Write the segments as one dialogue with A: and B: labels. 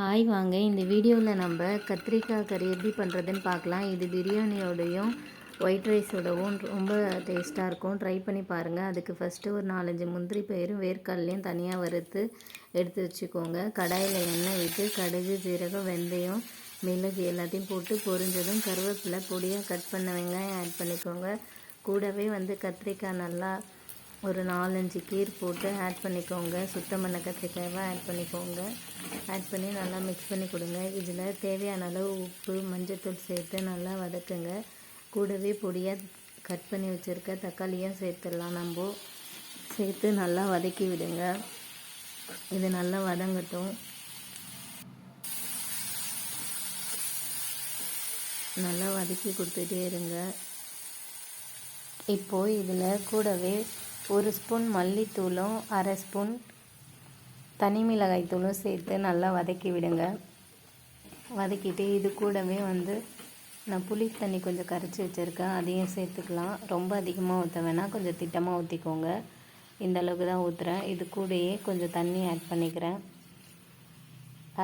A: Hi வாங்க. இந்த வீடியோவில் நம்ம கத்திரிக்காய் கறி எப்படி பண்ணுறதுன்னு பார்க்கலாம். இது பிரியாணியோடையும் ஒயிட் ரைஸோடவும் ரொம்ப டேஸ்ட்டாக இருக்கும். ட்ரை பண்ணி பாருங்கள் அதுக்கு ஃபஸ்ட்டு ஒரு நாலஞ்சு முந்திரி பயிரும் வேர்க்கடலையும் தனியாக வறுத்து எடுத்து வச்சுக்கோங்க. கடாயில் எண்ணெய் விட்டு கடுகு ஜீரகம் வெந்தயம் மிளகு எல்லாத்தையும் போட்டு பொரிஞ்சதும் கருவேப்பிலை பொடியாக கட் பண்ண வெங்காயம் ஆட் பண்ணிக்கோங்க. கூடவே வந்து கத்திரிக்காய் நல்லா ஒரு நாலஞ்சு கீர் போட்டு ஆட் பண்ணிக்கோங்க. சுத்தம் பண்ண கத்திரிக்காயவை ஆட் பண்ணிக்கோங்க. ஆட் பண்ணி நல்லா மிக்ஸ் பண்ணி கொடுங்க. இதில் தேவையான அளவு உப்பு மஞ்சத்தூள் சேர்த்து நல்லா வதக்குங்க. கூடவே பொடியாக கட் பண்ணி வச்சுருக்க தக்காளியும் சேர்த்துடலாம் நம்ம. சேர்த்து நல்லா வதக்கி விடுங்க. இது நல்லா வதங்கட்டும். நல்லா வதக்கி கொடுத்துட்டே இருங்க. இப்போது இதில் கூடவே ஒரு ஸ்பூன் மல்லித்தூளும் அரை ஸ்பூன் தனி மிளகாய் தூளும் சேர்த்து நல்லா வதக்கி விடுங்க. வதக்கிட்டு இது கூடவே வந்து நான் புளி தண்ணி கொஞ்சம் கரைச்சி வச்சுருக்கேன். அதையும் சேர்த்துக்கலாம். ரொம்ப அதிகமாக ஊற்ற வேணாம். கொஞ்சம் திட்டமாக ஊற்றிக்கோங்க இந்த அளவுக்கு தான் ஊற்றுறேன் இது கூடயே கொஞ்சம் தண்ணி ஆட் பண்ணிக்கிறேன்.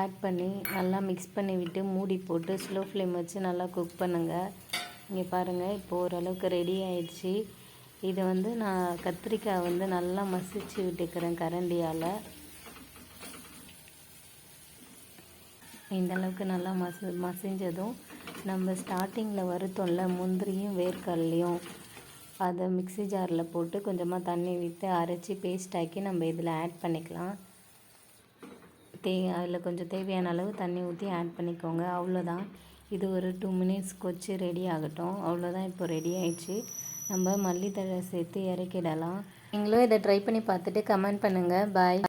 A: ஆட் பண்ணி நல்லா மிக்ஸ் பண்ணி விட்டு மூடி போட்டு ஸ்லோ ஃப்ளேம் வச்சு நல்லா குக் பண்ணுங்கள் இங்கே பாருங்கள் இப்போ ஓரளவுக்கு ரெடி ஆயிடுச்சு. இதை வந்து நான் கத்திரிக்காய் வந்து நல்லா மசிச்சு விட்டுக்கிறேன் கரண்டியால். இந்தளவுக்கு நல்லா மசி மசிஞ்சதும் நம்ம ஸ்டார்டிங்கில் வருத்தோம்ல முந்திரியும் வேர்க்கடலையும். அதை மிக்ஸி ஜாரில் போட்டு கொஞ்சமாக தண்ணி விற்று அரைச்சி பேஸ்ட் ஆக்கி நம்ம இதில் ஆட் பண்ணிக்கலாம். தே அதில் கொஞ்சம் தேவையான அளவு தண்ணி ஊற்றி ஆட் பண்ணிக்கோங்க. அவ்வளோதான். இது ஒரு டூ மினிட்ஸ் கொச்சு ரெடி ஆகட்டும். அவ்வளோதான் இப்போ ரெடி ஆயிடுச்சு. நம்ம மல்லித்தழை சேர்த்து இறக்கிடலாம். நீங்களும் இதை ட்ரை பண்ணி பார்த்துட்டு கமெண்ட் பண்ணுங்கள் பாய்